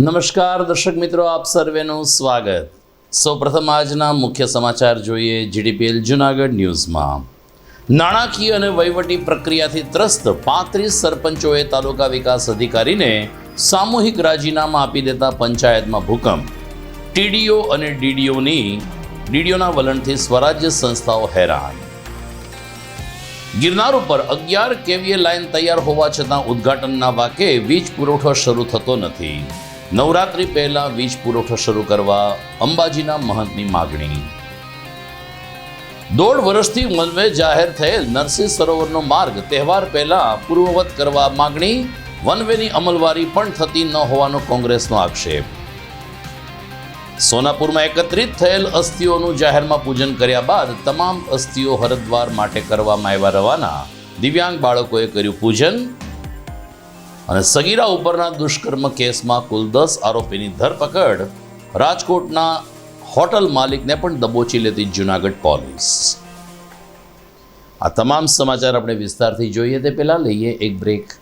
નમસ્કાર દર્શક મિત્રો, આપ સર્વેનું સ્વાગત. સૌપ્રથમ આજના મુખ્ય સમાચાર જોઈએ જીડીપીએલ જુનાગઢ ન્યૂઝમાં. નાણાકીય અને વહીવટી પ્રક્રિયાથી ત્રસ્ત પાંત્રીસ સરપંચોએ તાલુકા વિકાસ અધિકારીને સામૂહિક રાજીનામા આપી દેતા પંચાયતમાં ભૂકંપ. ટીડીઓ અને ડીડીઓની, ડીડીઓના વલણથી સ્વરાજ્ય સંસ્થાઓ હેરાન. ગિરનાર ઉપર અગિયાર કેવીએ લાઇન તૈયાર હોવા છતાં ઉદ્ઘાટનના વાકે વીજ પુરવઠો શરૂ થતો નથી. નવરાત્રી પહેલા વીજ પુરવઠો શરૂ કરવા અંબાજીના મહંતની માગણી. દોઢ વર્ષથી મનવે જાહેર થયેલ નરસિંહ સરોવરનો માર્ગ તહેવાર પહેલા પૂર્વવત કરવા માગણી, વનવેની અમલવારી પણ થતી ન હોવાનો કોંગ્રેસનો આક્ષેપ. સોનાપુરમાં એકત્રિત થયેલ અસ્થિઓનું જાહેરમાં પૂજન કર્યા બાદ તમામ અસ્થિઓ હરદ્વાર માટે કરવામાં આવ્યા રવાના. દિવ્યાંગ બાળકોએ કર્યું પૂજન અને સગીરા ઉપરના દુષ્કર્મ કેસમાં કુલ દસ આરોપીની ધરપકડ રાજકોટના હોટલ માલિકને પણ દબોચી લેતી જુનાગઢ પોલીસ. આ તમામ સમાચાર આપણે વિસ્તારથી જોઈએ તે પહેલાં લઈએ એક બ્રેક.